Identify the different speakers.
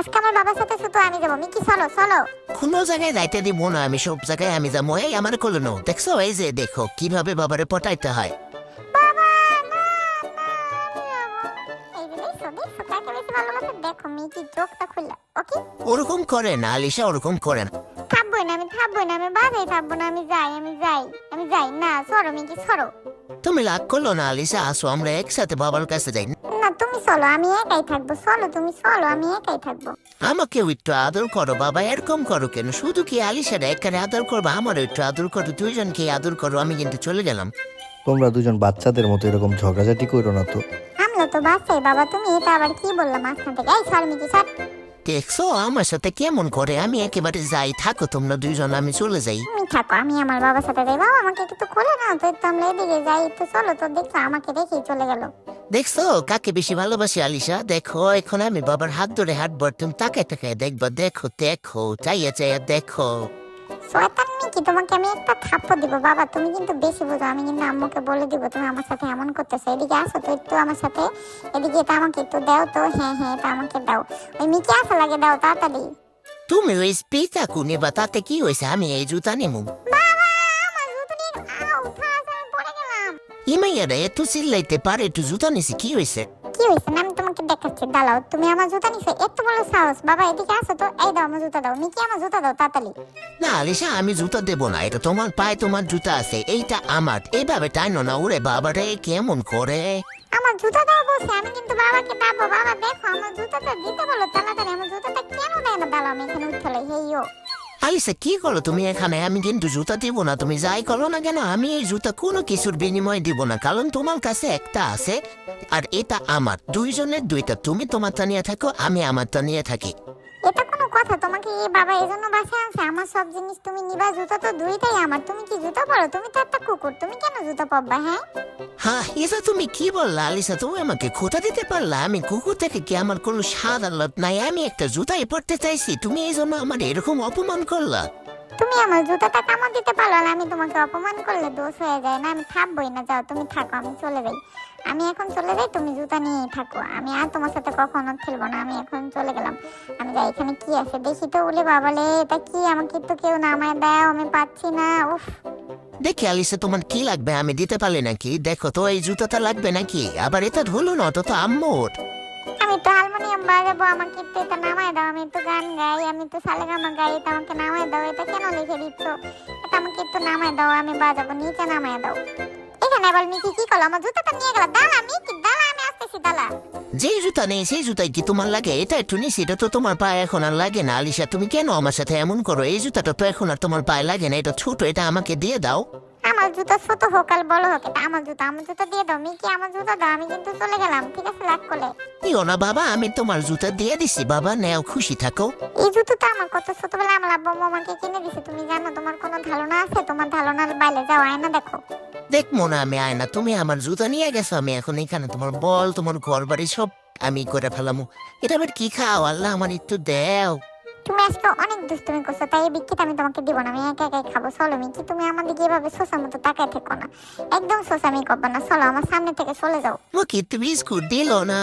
Speaker 1: আজকে আমার বাবার সাথে শুধু আমি যাব। মিকি চলো চলো।
Speaker 2: কোনো জায়গায় যাইতে দিব না আমি সব জায়গায় আমি যাব। এই আমার দেখছ এই যে দেখো কীভাবে বাবারে পটাইতে হয়।
Speaker 1: বাবা না না এই যে দেখছ দেখছ কাকে বেশি ভালোবাসে। দেখো মিকি চোখটা খুললা ওকে?
Speaker 2: ওরকম করে না আলিশা ওরকম করে না।
Speaker 1: থাকবোই না আমি থাকবোই না আমি বাসায় থাকব না আমি যাই আমি যাই আমি যাই। না সরো মিকি সরো।
Speaker 2: তুমি রাগ করল না আলিশা আসো আমরা একসাথে বাবার কাছে যাই।
Speaker 1: না তুমি চলো আমি একাই থাকব চলো তুমি চলো আমি একাই থাকব।
Speaker 2: আমাকেও একটু আদর করো বাবা এরকম করো কেন? শুধু কি আলিশার একারে আদর করব? আমারও একটু আদর করো দুইজনকে আদর করো আমি কিন্তু চলে গেলাম।
Speaker 3: তোমরা দুজন বাচ্চাদের মতো এরকম ঝগড়াঝাটি করো না তো।
Speaker 1: আমরা তো বাসায় বাবা তুমি এটা আবার কি বললাম মাঝখান থেকে? এই সর মিকি সর
Speaker 2: দেখছ আমার সাথে কেমন করে? আমি একেবারে যাই থাকো তোমরা দুইজন আমি চলে যাই।
Speaker 1: তুমি থাকো আমি আমার বাবার সাথে যাই। বাবা আমাকে একটু খুলে নাও তো একটু আমরা এদিকে যাই একটু চলো তো দেখছ আমাকে রেখেই চলে গেল।
Speaker 2: দেখছ? কাকে বেশি ভালোবাসি আলিশা? দেখো এখন আমি বাবার হাত ধরে হাঁটবো তুমি তাকে তাকে দেখব দেখো দেখো চাইয়া চাইয়া দেখো।
Speaker 1: শয়তান মিকি তোমাকে আমি একটা থাপ্পড় দিব বাবা তুমি কিন্তু বেশি বুঝো আমি কিন্তু আম্মুকে বলে দিব তুমি আমার সাথে এমন করতেছো এদিকে আসো তো একটু আমার সাথে এদিকে এটা আমাকে একটু দাও তো হ্যাঁ হ্যাঁ এটা আমাকে দাও। ওই মিকি আসা লাগে দাও তাড়াতাড়ি।
Speaker 2: তুমি ওই স্পিতা কুনি বা তাতে কি হয়েছে? আমি এই জুতা নেব
Speaker 1: বাবা আমার জুতো নিয়ে গেলাম
Speaker 2: ইমাইয়ারা এত চিল্লাইতে পারে একটু জুতা নিছি কি হয়েছে
Speaker 1: কি হয়েছে আমি তোমাকে দেখাচ্ছি দাঁড়াও তুমি আমার জুতা নিছো এত বড় সাহস বাবা এদিকে আসো তো এই দাও আমার জুতা দাও মিকি আমার জুতা দাও তাড়াতাড়ি।
Speaker 2: না আলিশা আমি জুতা দেবো না এটা তোমার পায়ে তোমার জুতা আছে এইটা আমার এইভাবে টাইনো না ওরে বাবারে কেমন করে?
Speaker 1: আমার জুতা দাও বলছে আমি কিন্তু বাবাকে দাবো বাবা দেখো আমার জুতাটা দিতে বলো তাড়াতাড়ি আমার জুতাটা কেন দেয় না? দাঁড়াও আমি এখানে উঠতে লাই হেইও
Speaker 2: আলিসা কি করো তুমি এখানে, আমি কিন্তু জুতা দিব না। তুমি যাই করো না কেন, আমি এই জুতা কোনো কিছুর বিনিময় দিব না। কারণ তোমার কাছে একটা আছে, আর এটা আমার। দুইজনের দুইটা। তুমি তোমারটা নিয়ে থাকো, আমি আমারটা নিয়ে থাকি।
Speaker 1: কথা, তোমাকে এই বাবা এজন্য বাসে আছে আমার সব জিনিস তুমি নিবা, জুতা তো দুইটাই আমার। তুমি কি জুতা পরো? তুমি তো একটা কুকুর, তুমি কেন জুতা পরবা হ্যাঁ?
Speaker 2: হ্যাঁ এটা তুমি কি বললা আলিসা তুমি আমাকে খোঁটা দিতে পারলা? আমি কুকুর থেকে কি আমার কোনো সাদ আল্লাহ নাই? আমি একটা জুতাই পড়তে চাইছি। তুমি এই জন্য আমার এরকম অপমান করলা।
Speaker 1: তুমি আমার জুতাটা কামড় দিতে পারল না আমি তোমাকে অপমান করলে দোষ হয়ে যায় না, আমি থাকবোই না। যাও, তুমি থাকো, আমি চলে যাই। আমি এখন চলে যাই, তুমি জুতা নিয়েই থাকো। আমি আর তোমার সাথে কখনো খেলব না, আমি এখন চলে গেলাম। আমি যাই, এখানে কি আছে? দেখি তো বলে বাবালে এটা কি? আমাকে তো কেউ নামায় দাও আমি পাচ্ছি না, উফ।
Speaker 2: দেখি আলিসা, তোমার কি লাগবে? আমি দিতে পারলে নাকি? দেখো তো, এই জুতাটা লাগবে নাকি? আবার এটা ধুলো না তো আম্মুর।
Speaker 1: আমি তো হারমোনিয়াম বাজাবো, আমাকে একটু এটা নামায় দাও। আমি একটু গান গাই, আমি তো সালেগামা গাই, এটা আমাকে নামায় দাও। এটা কেন লিখে দিচ্ছ? এটা আমাকে একটু নামায় দাও, আমি বাজাবো, নিচে নামায় দাও। এখানে আবার মিকি কি করল? আমার জুতাটা নিয়ে গেল। দাঁড়া, মিকি, দাঁড়া, আমি আসতেছি, দাঁড়া।
Speaker 2: যে জুতা নেই, সেই জুতাই কি তোমার লাগে? এটা একটু নিছি এটা তো তোমার পায়ে এখন আর লাগে না। আলিশা, তুমি কেন আমার সাথে এমন করো? এই জুতাটা তো এখন আর তোমার পায়ে লাগে না, এটা ছোট, এটা আমাকে দিয়ে দাও।
Speaker 1: আমার জুতা ছোট হোক আর বড় হোক এটা আমার জুতা আমার জুতা দিয়ে দাও। মিকি আমার জুতা দাও আমি কিন্তু চলে গেলাম ঠিক আছে রাগ করলে
Speaker 2: দিও না বাবা আমি তোমার জুতা দিয়ে দিছি বাবা নেও খুশি থাকো।
Speaker 1: এই জুতোটা আমার কত ছোটবেলায় আমার আব্বু আম্মু আমাকে কিনে দিছে তুমি জানো তোমার কোনো ধারণা আছে? তোমার ধারণার বাইরে যাও আয়না দেখো।
Speaker 2: দেখব না আমি আয়না তুমি আমার জুতা নিয়ে গেছো আমি এখন এখানে তোমার বল তোমার ঘর বাড়ি সব আমি করে ফেলামু। এটা আবার কি খাও? আল্লাহ আমার একটু দেও।
Speaker 1: তুমি আজকে অনেক দুষ্টুমি করছ, তাই এই বিক্ষিত আমি তোমাকে দিব না। আমি একা একাই খাব, চলো মিকি, তুমি আমার দিকে এভাবে শোষার মতো তাকায় থেকো না। একদম শোষামি করব না, চলো আমার সামনে থেকে চলে যাও।
Speaker 2: মুখে তুমি স্কুল দিল না।